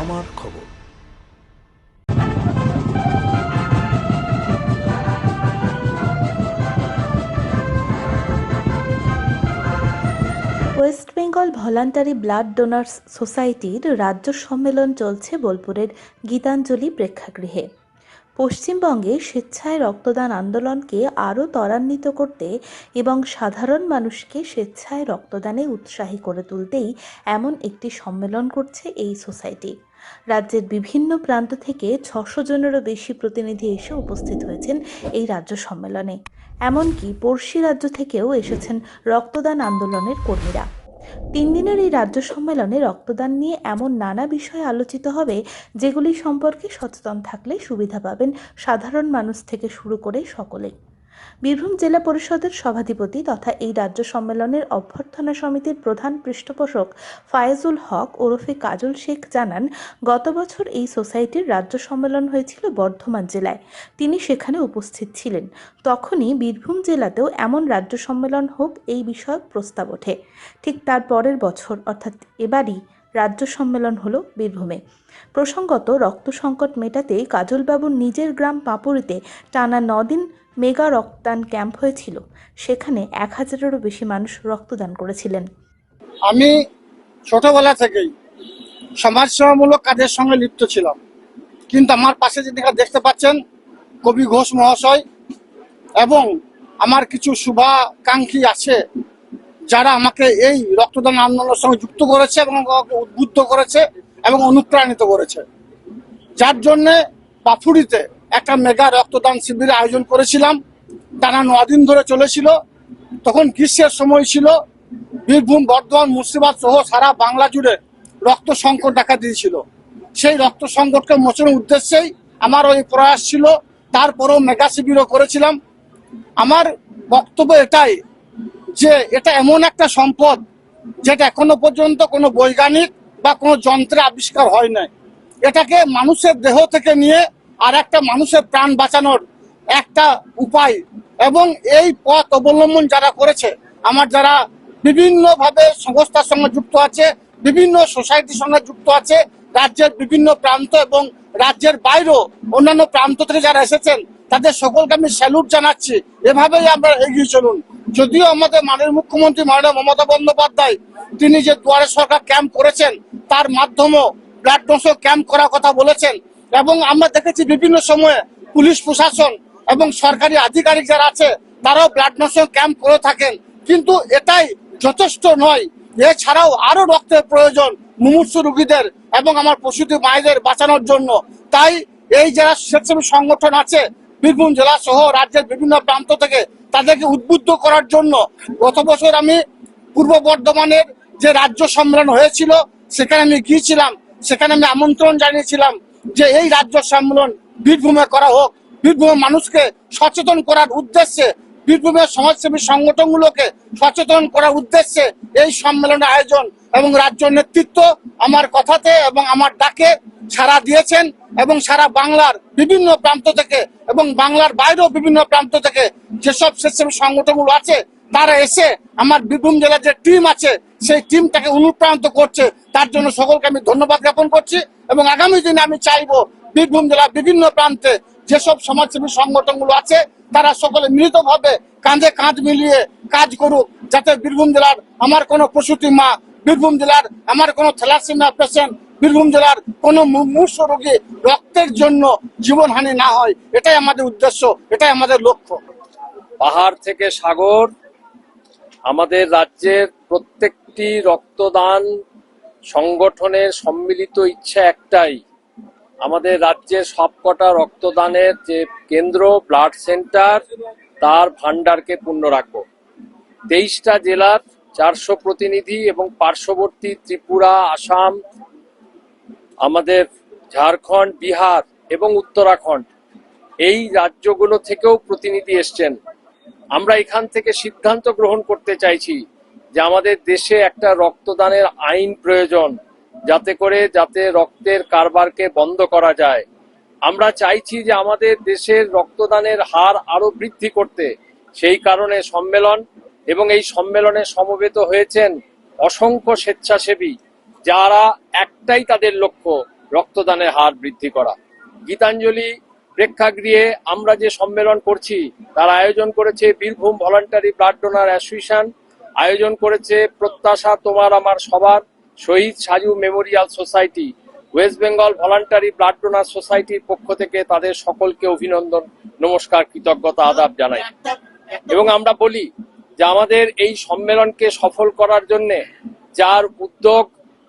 আমার খবর। West Bengal voluntary blood donors সোসাইটির রাজ্য সম্মেলন চলছে বোলপুরের গীতাঞ্জলি প্রেক্ষাগৃহে। পশ্চিমবঙ্গে স্বেচ্ছায় রক্তদান আন্দোলনকে আরও ত্বরান্বিত করতে এবং সাধারণ মানুষকে স্বেচ্ছায় রক্তদানে উৎসাহী করে তুলতেই এমন একটি সম্মেলন করছে এই সোসাইটি। রাজ্যের বিভিন্ন প্রান্ত থেকে ছশো জনেরও বেশি প্রতিনিধি এসে উপস্থিত হয়েছেন এই রাজ্য সম্মেলনে। এমনকি পড়শি রাজ্য থেকেও এসেছেন রক্তদান আন্দোলনের কর্মীরা। তিন দিনের এই রাজ্য সম্মেলনে রক্তদান নিয়ে এমন নানা বিষয় আলোচিত হবে, যেগুলি সম্পর্কে সচেতন থাকলে সুবিধা পাবেন সাধারণ মানুষ থেকে শুরু করে সকলেই। বীরভূম জেলা পরিষদের সভাধিপতি তথা এই রাজ্য সম্মেলনের অভ্যর্থনা সমিতির প্রধান পৃষ্ঠপোষক ফায়েজুল হক ওরফে কাজল শেখ জানান, গত বছর এই সোসাইটির রাজ্য সম্মেলন হয়েছিল বর্ধমান জেলায়। তিনি সেখানে উপস্থিত ছিলেন। তখনই বীরভূম জেলাতেও এমন রাজ্য সম্মেলন হোক এই বিষয়ক প্রস্তাব ওঠে। ঠিক তার পরের বছর, অর্থাৎ এবারই, রাজ্য সম্মেলন হলো বীরভূমে। প্রসঙ্গত, রক্ত সংকট মেটাতে কাজলবাবুর নিজের গ্রাম পাপুরিতে টানা নদিন মেগা রক্তদান ক্যাম্প হয়েছিল। সেখানে এক হাজারেরও বেশি মানুষ রক্তদান করেছিলেন। আমি ছোটবেলা থেকেই সমাজসেবামূলক কাজের সঙ্গে লিপ্ত ছিলাম। কিন্তু আমার পাশে যিনি দেখতে পাচ্ছেন, কবি ঘোষ মহাশয়, এবং আমার কিছু শুভাকাঙ্ক্ষী আছে, যারা আমাকে এই রক্তদান আন্দোলনের সঙ্গে যুক্ত করেছে এবং উদ্বুদ্ধ করেছে এবং অনুপ্রাণিত করেছে। যার জন্যে পাফুড়িতে একটা মেগা রক্তদান শিবিরের আয়োজন করেছিলাম। টানা নদিন ধরে চলেছিল। তখন গ্রীষ্মের সময় ছিল। বীরভূম, বর্ধমান, মুর্শিদাবাদ সহ সারা বাংলা জুড়ে রক্ত সংকট দেখা দিয়েছিল। সেই রক্ত সংকটকে মোচনের উদ্দেশ্যেই আমার ওই প্রয়াস ছিল। তারপরেও মেগা শিবিরও করেছিলাম। আমার বক্তব্য এটাই যে এটা এমন একটা সম্পদ যেটা এখনও পর্যন্ত কোনো বৈজ্ঞানিক বা কোনো যন্ত্রে আবিষ্কার হয় নাই। এটাকে মানুষের দেহ থেকে নিয়ে আর একটা মানুষের প্রাণ বাঁচানোর একটা উপায়। এবং এই পথ অবলম্বন যারা করেছে, আমার যারা বিভিন্নভাবে সংস্থার সঙ্গে যুক্ত আছে, বিভিন্ন সোসাইটির সঙ্গে যুক্ত আছে, রাজ্যের বিভিন্ন প্রান্ত এবং রাজ্যের বাইরেও অন্যান্য প্রান্ত থেকে যারা এসেছেন, তাদের সকলকে আমি স্যালুট জানাচ্ছি। এভাবেই আমরা এগিয়ে চলুন। যদিও আমাদের মাননীয় মুখ্যমন্ত্রী মাননীয় মমতা বন্দ্যোপাধ্যায়, তিনি যে দুয়ারে সরকার ক্যাম্প করেছেন, তার মাধ্যমেও ব্লাড ডোনেশন ক্যাম্প করার কথা বলেছেন এবং আমরা দেখেছি বিভিন্ন সময়ে পুলিশ প্রশাসন এবং সরকারি আধিকারিক যারা আছে, তারাও ব্লাড ডোনেশন ক্যাম্প করে থাকেন। কিন্তু এটাই যথেষ্ট নয়। এছাড়াও আরও রক্তের প্রয়োজন মুমূর্ষু রোগীদের এবং আমার প্রসূতি মায়েদের বাঁচানোর জন্য। তাই এই যারা স্বেচ্ছাসেবী সংগঠন আছে, বীরভূম জেলা সহ রাজ্যের বিভিন্ন প্রান্ত থেকে, তাদেরকে উদ্বুদ্ধ করার জন্য গত বছর আমি পূর্ব বর্ধমানের যে রাজ্য সম্মেলন হয়েছিল, সেখানে আমি গিয়েছিলাম। সেখানে আমি আমন্ত্রণ জানিয়েছিলাম। যে এই রাজ্য সম্মেলন বীরভূমে করা হোক, বীরভূমের মানুষকে সচেতন করার উদ্দেশ্যে, বীরভূমের সমাজসেবী সংগঠনগুলোকে সচেতন করার উদ্দেশ্যে এই সম্মেলনের আয়োজন এবং রাজ্য নেতৃত্ব আমার কথাতে এবং আমার ডাকে সারা দিয়েছেন এবং সারা বাংলার বিভিন্ন প্রান্ত থেকে এবং বাংলার বাইরেও বিভিন্ন প্রান্ত থেকে যেসব স্বেচ্ছাসেবী সংগঠনগুলো আছে তারা এসে আমার বীরভূম জেলার যে টিম আছে, সেই টিমটাকে অনুপ্রাণিত করছে। তার জন্য সকলকে আমি ধন্যবাদ জ্ঞাপন করছি এবং আগামী দিনে আমি চাইব বীরভূম জেলার বিভিন্ন প্রান্তে যেসব সমাজসেবী সংগঠনগুলো আছে, তারা সকলে মিলিতভাবে কাঁধে কাঁধ মিলিয়ে কাজ করুক, যাতে বীরভূম জেলার আমার কোনো প্রসূতি মা, বীরভূম জেলার আমার কোনো থ্যালাসেমিয়া পেশেন্ট বীরভূম জেলার কোনো মূর্ষ রোগী রক্তের জন্য জীবনহানি না হয়। এটাই আমাদের উদ্দেশ্য, এটাই আমাদের লক্ষ্য। পাহাড় থেকে সাগর আমাদের রাজ্যের প্রত্যেকটি রক্তদান সংগঠনের সম্মিলিত ইচ্ছা একটাই। আমাদের রাজ্যের সবকটা রক্তদানের যে কেন্দ্র, ব্লাড সেন্টার, তার ভান্ডারকে পূর্ণ রাখব। তেইশটা জেলার চারশো প্রতিনিধি এবং পার্শ্ববর্তী ত্রিপুরা, আসাম, আমাদের ঝাড়খণ্ড, বিহার এবং উত্তরাখণ্ড এই রাজ্যগুলো থেকেও প্রতিনিধি এসছেন। আমরা এখান থেকে সিদ্ধান্ত গ্রহণ করতে চাইছি যে আমাদের দেশে একটা রক্তদানের আইন প্রয়োজন, যাতে করে যাতে রক্তের কারবারকে বন্ধ করা যায়। আমরা চাইছি যে আমাদের দেশের রক্তদানের হার আরও বৃদ্ধি করতে। সেই কারণে সম্মেলন এবং এই সম্মেলনে সমবেত হয়েছেন অসংখ্য স্বেচ্ছাসেবী, যারা একটাই তাদের লক্ষ্য, রক্তদানের হার বৃদ্ধি করা। গীতাঞ্জলি প্রেক্ষাগৃহে আমরা যে সম্মেলন করছি, তার আয়োজন করেছে Birbhum voluntary blood donor association, আয়োজন করেছে প্রত্যাশা তোমার আমার সবার, Shahid Saju memorial society, West Bengal voluntary blood donor সোসাইটির পক্ষ থেকে তাদের সকলকে অভিনন্দন, নমস্কার, কৃতজ্ঞতা, আদাব জানাই। এবং আমরা বলি যে আমাদের এই সম্মেলনকে সফল করার জন্যে যার উদ্যোগ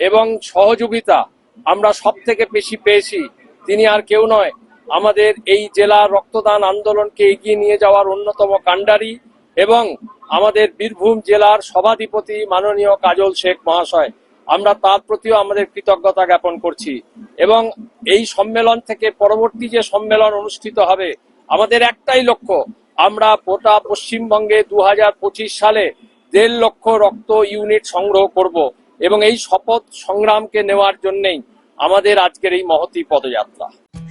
এবং সহযোগিতা আমরা সব থেকে বেশি পেয়েছি, তিনি আর কেউ নয় আমাদের এই জেলার রক্তদান আন্দোলনকে এগিয়ে নিয়ে যাওয়ার অন্যতম কাণ্ডারি এবং আমাদের বীরভূম জেলার সভাধিপতি মাননীয় কাজল শেখ মহাশয়। আমরা তার প্রতিও আমাদের কৃতজ্ঞতা জ্ঞাপন করছি। এবং এই সম্মেলন থেকে পরবর্তী যে সম্মেলন অনুষ্ঠিত হবে, আমাদের একটাই লক্ষ্য, আমরা গোটা পশ্চিমবঙ্গে দু হাজার পঁচিশ সালে দেড় লক্ষ রক্ত ইউনিট সংগ্রহ করব এবং এই শপথ সংগ্রামকে নেওয়ার জন্যই আমাদের আজকের এই মহতি পদযাত্রা।